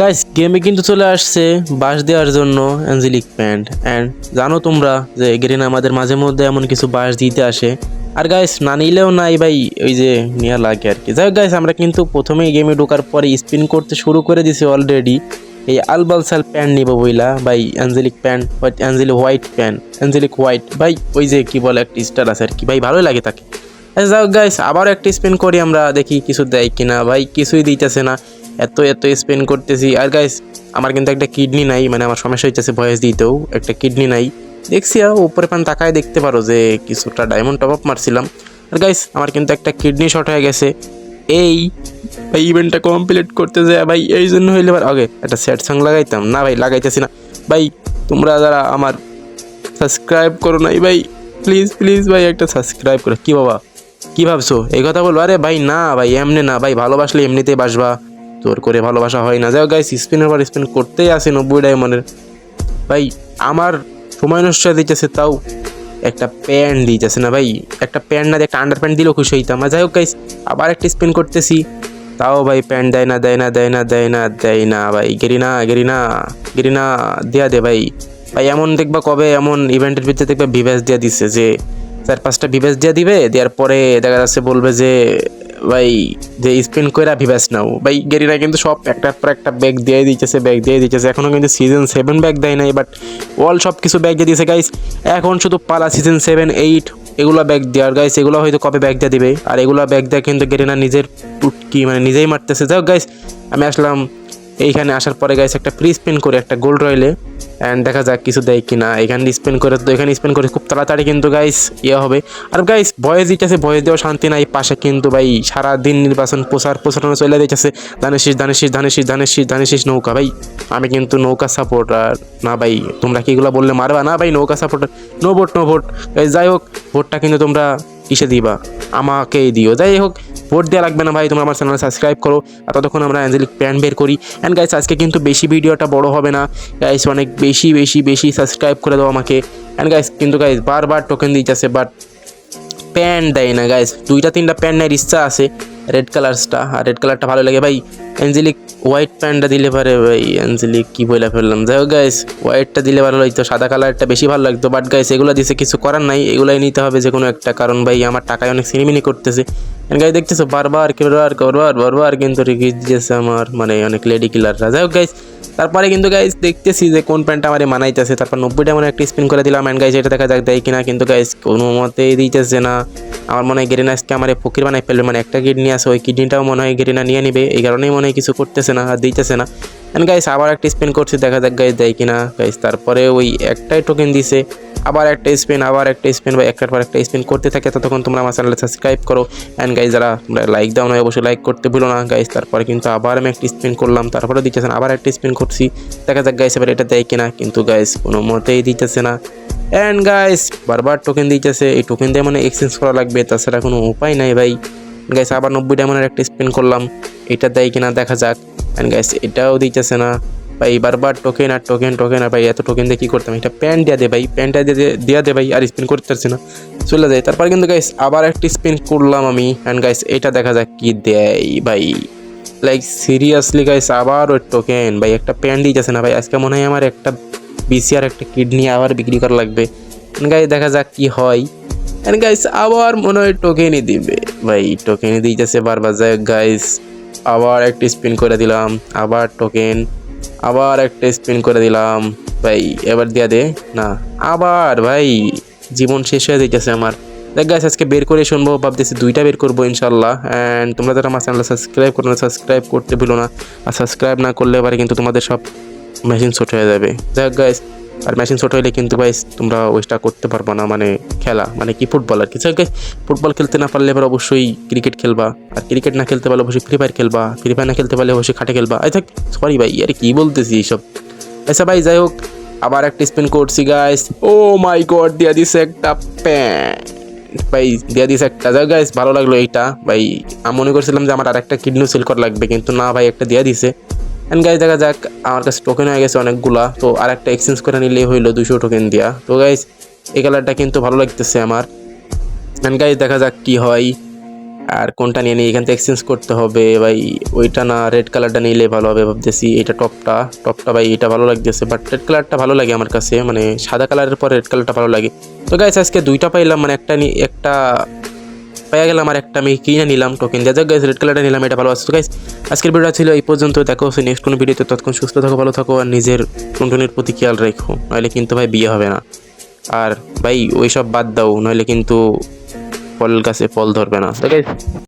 Guys গেমে কিন্তু চলে আসছে বাস দেওয়ার জন্য অ্যাঞ্জেলিক প্যান্ট অ্যান্ড জানো তোমরা যে গ্রিন আমাদের মাঝে মধ্যে এমন কিছু বাস দিতে আসে। আর গাইস না নিলেও নাই ভাই, ওই যে নেওয়া লাগে আর কি। যাই হোক গাইস আমরা কিন্তু প্রথমেই গেমে ঢোকার পরে স্পিন করতে শুরু করে দিছি অলরেডি এই আলবালসাল প্যান্ট নিব বইলা। ভাই angelic pant angelic white pant angelic white ভাই, ওই যে কি বলে একটা স্টার আছে আর কি। ভাই, ভালোই লাগে তাকে। আচ্ছা যাই গাইস আবার একটা স্পেন করি আমরা, দেখি কিছু দেয় কিনা। ভাই, কিছুই দিতেছে না। এত এত স্পেন করতেছি। আর গাইস আমার কিন্তু একটা কিডনি নাই মানে আমার সমস্যা হইতেছে ভয়েস দিতেও, একটা কিডনি নাই। দেখছি আর উপরে পান তাকায় দেখতে পারো যে কিছুটা ডায়মন্ড টপ আপ মারছিলাম। আর গাইস আমার কিন্তু একটা কিডনি শর্ট হয়ে গেছে। এই, ভাই ইভেন্টটা কমপ্লিট করতে যায়, ভাই, এই জন্য হইলে এবার আগে একটা স্যাড সং লাগাইতাম। না ভাই, লাগাইতেছি না। ভাই, তোমরা যারা আমার সাবস্ক্রাইব করো নাই, ভাই প্লিজ প্লিজ ভাই, একটা সাবস্ক্রাইব করো। কি বাবা? কি ভাবছ? এই কথা বলব আরে ভাই, না, ভাই, এমনি না, ভাই, ভালোবাসলে এমনিতেই বাসবা। তোর করে ভালোবাসা হয় না। যাই গাইস স্পিনের পর স্পিন করতেই আসে নব্বই ডায়মন্ডের ভাই, আমার সময় নষ্ট দিতেছে তাও একটা প্যান্ট দিতেছে না ভাই। একটা প্যান্ট না একটা আন্ডার প্যান্ট দিলেও খুশি হইতাম। আর যাই হোক গাইস আবার একটা স্পিন করতেছি। তাও ভাই প্যান্ট দেয় না দেয় না দেয় না দেয় না দেয় না ভাই। গেরি না গেরি না গেরি না, দেয়া দে ভাই। ভাই, এমন দেখবা কবে, এমন ইভেন্টের ভিতরে দেখবা ভিভ্যাস দিয়ে দিচ্ছে যে, চার পাঁচটা ভিভ্যাস দিয়ে দিবে, দেওয়ার পরে দেখা যাচ্ছে বলবে যে ভাই, যে স্পিন কইরা ভিভ্যাস নাও। ভাই গেরিনা কিন্তু সব একটার পর একটা ব্যাগ দিয়ে দিতেছে ব্যাগ দিয়ে দিতেছে। এখনও কিন্তু সিজন সেভেন ব্যাগ দেয় নাই বাট অল সব কিছু ব্যাগ দিয়ে দিয়েছে গাইস এখন শুধু পালা সিজন সেভেন এইট এগুলো ব্যাগ দেওয়ার গাইস এগুলো হয়তো কবে ব্যাগ দিয়ে দিবে? আর এগুলো ব্যাগ দেয় কিন্তু গেরিনা নিজের কি মানে নিজেই মারতেছে। যাই গাইস আমি আসলাম এইখানে আসার পরে গাইস একটা ফ্রি স্পিন করে, একটা গোল্ড রয়েলে অ্যান্ড দেখা যাক কিছু দেয় কিনা। এখানে স্পেন করে তো, এখানে স্পেন করে খুব তাড়াতাড়ি কিন্তু গাইস ইয়ে হবে। আর গাইস ভয়েস দিতেছে ভয়েস দেওয়া শান্তি নাই। পাশে কিন্তু, ভাই সারা দিন নির্বাচন প্রচার প্রচারণা চলে দিতেছে ধানেশিস ধানেশিস ধানেশিস ধানেশিস ধানেশিস নৌকা, ভাই। আমি কিন্তু নৌকা সাপোর্টার না, ভাই, তোমরা কি এগুলো বললে মারবা? না, ভাই, নৌকা supporter no vote no vote যাই হোক ভোটটা কিন্তু তোমরা কিসে দিবা আমাকেই দিও। যাই হোক, ভোট দেওয়া লাগবে না ভাই, তোমরা আমার চ্যানেল সাবস্ক্রাইব করো। আর ততক্ষণ আমরা অ্যাঞ্জেলিক প্যান বের করি। অ্যান্ড গাইস আজকে কিন্তু বেশি ভিডিওটা বড় হবে না। গাইস অনেক বেশি বেশি বেশি সাবস্ক্রাইব করে দাও আমাকে। অ্যান্ড গাইস কিন্তু গাইস বারবার টোকেন দিতেছে বাট প্যান্ট দেয় না গাইস দুইটা, তিনটা প্যান্ট নেয় ইচ্ছা আছে। রেড কালারসটা আর রেড কালারটা ভালো লাগে ভাই। অ্যাঞ্জেলিক হোয়াইট প্যান্টটা দিলে পারে ভাই, অ্যাঞ্জেলিক কী বলে ফেললাম। যাই হোক গাইস হোয়াইটটা দিলে ভালো লাগতো, সাদা কালারটা বেশি ভালো লাগতো বাট গাইস এগুলো দিছে কিছু করার নাই, এগুলাই নিতে হবে যে কোনো একটা, কারণ ভাই আমার টাকায় অনেক সিনেমিনি করতেছে। গাই দেখতেছো, বারবার বারবার বারবার বারবার কিন্তু রিকিট দিয়েছে আমার মানে অনেক লেডি কিলাররা যাই হোক গাইস তারপরে কিন্তু গাইজ দেখতেছি যে কোন প্যান্টটা আমার মানাইতেছে। তারপর নব্বইটা মনে একটা স্পিন করে দিলাম অ্যান্ড গাইজ এটা দেখা যাক দেয় কিনা। কিন্তু গাইজ কোনো মতেই দিতেছে না। আমার মনে হয় গেরিনা আজকে আমার ফকির বানাই ফেলবে। মানে একটা কিডনি আছে, ওই কিডনিটাও মনে হয় গেরিনা নিয়ে নিবে। এই কারণেই মনে হয় কিছু করতেছে না আর দিতেছে না। অ্যান্ড গাইজ আবার একটা স্পিন করছে, দেখা যাক গাইজ দেয় কিনা। গাইজ তারপরে ওই একটাই টোকেন দিছে। আবার একটা স্পিন, আবার একটা স্পিন বা একটার পর একটা স্পিন করতে থাকে, ততক্ষণ তোমরা আমার চ্যানেলে সাবস্ক্রাইব করো। অ্যান্ড গাইজ যারা তোমরা লাইক দাও না অবশ্যই লাইক করতে ভুলো না। গাইজ তারপরে কিন্তু আবার আমি একটা স্পিন করলাম তারপরে দিতেছে আবার একটা স্পিন করছি। দেখা যাক গাইস এবার এটা দেয় কিনা, কিন্তু গাইস কোনো মতেই দিতেছে না। অ্যান্ড গাইস বারবার টোকেন দিতেছে, এই টোকেন দিয়ে মানে এক্সচেঞ্জ করা লাগবে, তাছাড়া কোনো উপায় নাই ভাই। গাইস আবার নব্বই ডায়মন্ডের একটা স্পিন করলাম, এটা দেয় কিনা দেখা যাক। অ্যান্ড গাইস এটাও দিতেছে না। ভাই, বারবার টোকেন আর টোকেন টোকেন আর ভাই, এত টোকেন দিয়ে কী করতাম? এটা প্যান্ট দেওয়া দে ভাই প্যান্টটা দিয়ে দেওয়া দে ভাই, আর স্পিন করতে পারছি না। চলে যায় তারপর কিন্তু গাইস আবার একটা স্পিন করলাম আমি। অ্যান্ড গাইস এটা দেখা যাক কি দেয় ভাই। লাইক সিরিয়াসলি গাইস আবার ওই টোকেন ভাই, একটা প্যান্ট যাচ্ছে না ভাই। আজকে মনে হয় আমার একটা বিসি আর একটা কিডনি আবার বিক্রি করা লাগবে। গাইস দেখা যাক কি হয়। অ্যান্ড গাইস আবার মনে হয় টোকেনই দিবে। ভাই টোকেনই দিয়ে যাচ্ছে বারবার। যায় গাইস আবার একটা স্পিন করে দিলাম। আবার টোকেন আবার একটা স্পিন করে দিলাম। ভাই, এবার দিয়া দে। না, আবার, ভাই, জীবন শেষ হয়ে যাইতেছে আমার। দেখ গাইস আজকে বের করে শুনব, ভাবতেছি দুইটা বের করব ইনশাল্লাহ অ্যান্ড তোমরা যারা আমার চ্যানেল সাবস্ক্রাইব করো না সাবস্ক্রাইব করতে ভুলো না। আর সাবস্ক্রাইব না করলে এবারে কিন্তু তোমাদের সব মেশিন ছোট হয়ে যাবে। দেখ গাইস আর মেশিন ছোট হলে কিন্তু ভাই তোমরা ওইটা করতে পারব না মানে খেলা মানে কি ফুটবল আর কি। ফুটবল খেলতে না পারলে এবার অবশ্যই ক্রিকেট খেলবা, আর ক্রিকেট না খেলতে পারলে অবশ্যই ফ্রি ফায়ার খেলবা ফ্রি ফায়ার না খেলতে পারলে অবশ্যই খাটে খেলবা। আই থাক সরি ভাই, আর কি বলতেছি এইসব? আচ্ছা ভাই, যাই হোক, আবার একটা স্পিন করছি গাইস ও মাই গড দিয়া দিছে একটা প্যান্ট ভাই, দিয়া দিছে একটা। যাই গাইস ভালো লাগল এইটা। ভাই, আমি মনে করছিলাম যে আমার আর একটা কিডনি সেল করা লাগবে, কিন্তু না ভাই, একটা দিয়া দিছে। এন্ড গাইস দেখা যাক, আমার কাছে টোকেন হয়ে গেছে অনেকগুলা, তো আর একটা এক্সচেঞ্জ করে নিলেই হইল দুশো টোকেন দিয়া। তো গাইস এই কালারটা কিন্তু ভালো লাগতেছে আমার। এন্ড গাইস দেখা যাক কি হয়, আর কোনটা নিয়ে নিই, এখান থেকে এক্সচেঞ্জ করতে হবে। ভাই, ওইটা না রেড কালারটা নিলে ভালো হবে ভাবতেছি এটা টপটা টপটা ভাই এটা ভালো লাগতেছে। বাট রেড কালারটা ভালো লাগে আমার কাছে মানে সাদা কালারের পর রেড কালারটা ভালো লাগে। তো গাইস আজকে দুইটা পাইলাম মানে একটা নি- একটা পেয়ে গেলাম আর একটা আমি কিনে নিলাম টোকেন যা যাক গাইস রেড কালারটা নিলাম, এটা ভালো আছে। গাইস আজকের ভিডিওটা ছিল এই পর্যন্ত। দেখো, সে নেক্সট কোনো ভিডিওতে ততক্ষণ সুস্থ থাকো, ভালো থাকো, আর নিজের টুনটুনের প্রতি খেয়াল রেখো। নইলে কিন্তু ভাই বিয়ে হবে না। আর ভাই, ওইসব বাদ দাও নইলে কিন্তু ফল গাছে ফল ধরবে না। তো গাইস